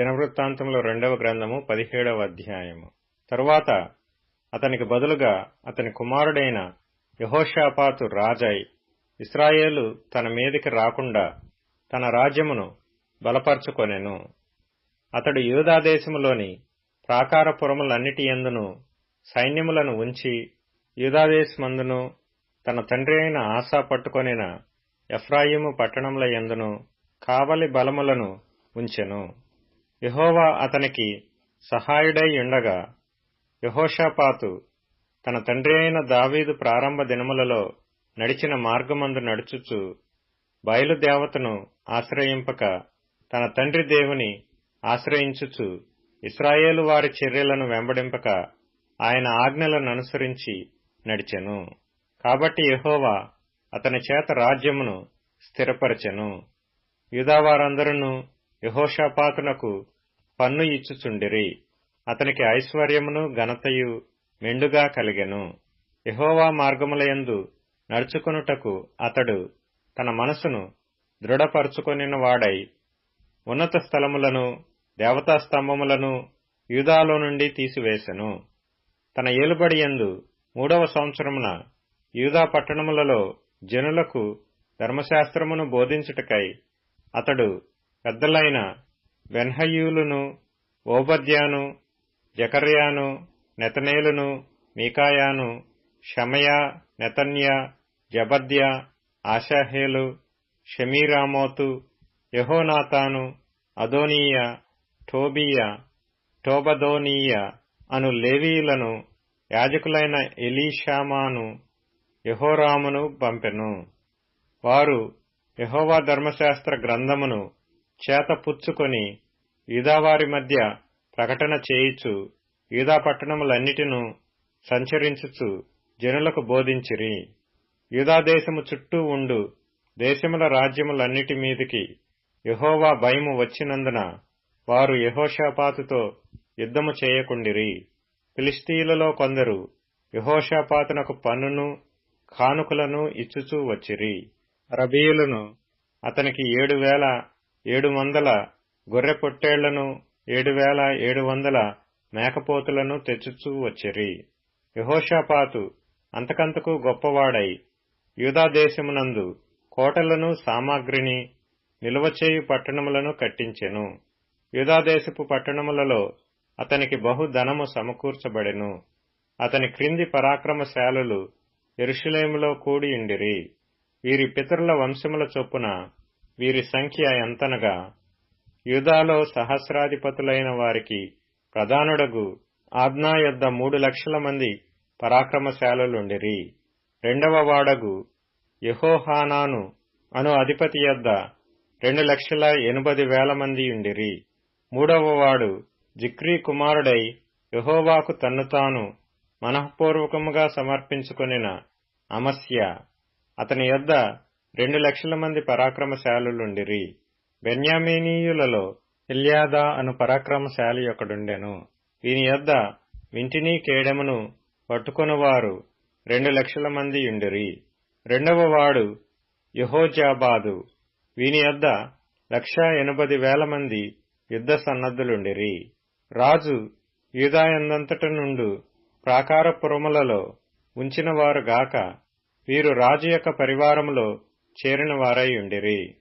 దినవృత్తాంతంలో రెండవ గ్రంథము పదిహేడవ అధ్యాయము. తరువాత అతనికి బదులుగా అతని కుమారుడైన యహోషాపాతు రాజై ఇస్రాయేలు తన మీదికి రాకుండా తన రాజ్యమును బలపరచుకొనెను. అతడు యూదాదేశములోని ప్రాకారపురములన్నిటి ఎందును సైన్యములను ఉంచి యూదాదేశమందును తన తండ్రి అయిన ఆశా పట్టుకొనిన ఎఫ్రాయిము పట్టణముల యందును కావలి బలములను ఉంచెను. యహోవా అతనికి సహాయుడై ఉండగా యహోషాపాతు తన తండ్రి అయిన దావీదు ప్రారంభ దినములలో నడిచిన మార్గమందు నడుచుచు బయలుదేవతను ఆశ్రయింపక తన తండ్రి దేవుని ఆశ్రయించుచు ఇస్రాయేలు వారి చర్యలను వెంబడింపక ఆయన ఆజ్ఞలను అనుసరించి నడిచెను. కాబట్టి యహోవా అతని చేత రాజ్యమును స్థిరపరచెను. యూదావారందరూ యహోషాపాతునకు పన్ను ఇచ్చుచుండిరి. అతనికి ఐశ్వర్యమును ఘనతయు మెండుగా కలిగెను. యహోవా మార్గములయందు నడుచుకొనుటకు అతడు తన మనసును దృఢపరుచుకొనిన వాడై ఉన్నత స్థలములను దేవతా స్తంభములను యూదాలో నుండి తీసివేశెను తన ఏలుబడి యందు మూడవ సంవత్సరమున యూదా పట్టణములలో జనులకు ధర్మశాస్త్రమును బోధించుటకై అతడు పెద్దలైన వెన్హయ్యూలును ఓబద్యాను జకర్యాను నెతనేలును మీకాయాను షమయా నెతన్య జబద్య ఆశాహేలు షమీరామోతు యహోనాతాను అదోనీయ టోబియ టోబదోనీయ అను లేవీయులను యాజకులైన ఎలీషామాను యహోరామును పంపెను. వారు యహోవా ధర్మశాస్త్ర గ్రంథమును చేత పుచ్చుకొని యూదావారి మధ్య ప్రకటన చేయిచు ఈదాపట్టణములన్నిటినూ సంచరించుచు జనులకు బోధించిరి. యూదాదేశము చుట్టూ ఉండు దేశముల రాజ్యములన్నిటి మీదికి యహోవా భయము వచ్చినందున వారు యహోషాపాతుతో యుద్ధము చేయకుండిరి. ఫిలిస్తీలలో కొందరు యహోషాపాతునకు పన్నును కానుకలను ఇచ్చుచూ వచ్చిరి. రబీయులను అతనికి ఏడు వేల ఏడు వందల గొర్రె పొట్టేళ్ళను ఏడు వేల ఏడు వందల మేకపోతులను తెచ్చుచూ వచ్చిరి. యహోషాపాతు అంతకంతకు గొప్పవాడై యూదాదేశమునందు కోటలను సామాగ్రిని నిలువచేయు పట్టణములను కట్టించెను. యూదాదేశపు పట్టణములలో అతనికి బహు ధనము సమకూర్చబడెను. అతని క్రింది పరాక్రమశాలులు ఎరుషులేములో కూడియుండిరి వీరి పితరుల వంశముల చొప్పున వీరి సంఖ్య ఎంతనగా? యూదాలో సహస్రాధిపతులైన వారికి ప్రధానుడగు ఆజ్ఞా యొద్ద మూడు లక్షల మంది పరాక్రమశాలులుండిరి. రెండవ వాడగు యహోహానాను అను అధిపతి యొద్ద రెండు లక్షల ఎనభది వేల మంది ఉండిరి మూడవ వాడు జిక్రీ కుమారుడై యహోవాకు తన్ను తాను మనఃపూర్వకముగా సమర్పించుకొనిన అమస్య. అతని యొద్ద రెండు లక్షల మంది పరాక్రమశాలులుండిరి. బెన్యామీనీయులలో ఇల్యాదా అను పరాక్రమశాలి ఒకడుండెను. వీని యొద్ద వింటినీ కేడమును పట్టుకొనువారు రెండు లక్షల మంది ఉండిరి రెండవ వాడు యహోజాబాదు. వీని యొద్ద లక్ష ఎనభది వేల మంది యుద్ధ సన్నద్ధులుండిరి. రాజు యూదాయందంతట నుండు ప్రాకారపురములలో ఉంచినవారుగాక గాక వీరు రాజు యొక్క పరివారములో చేరిన వారై ఉండిరి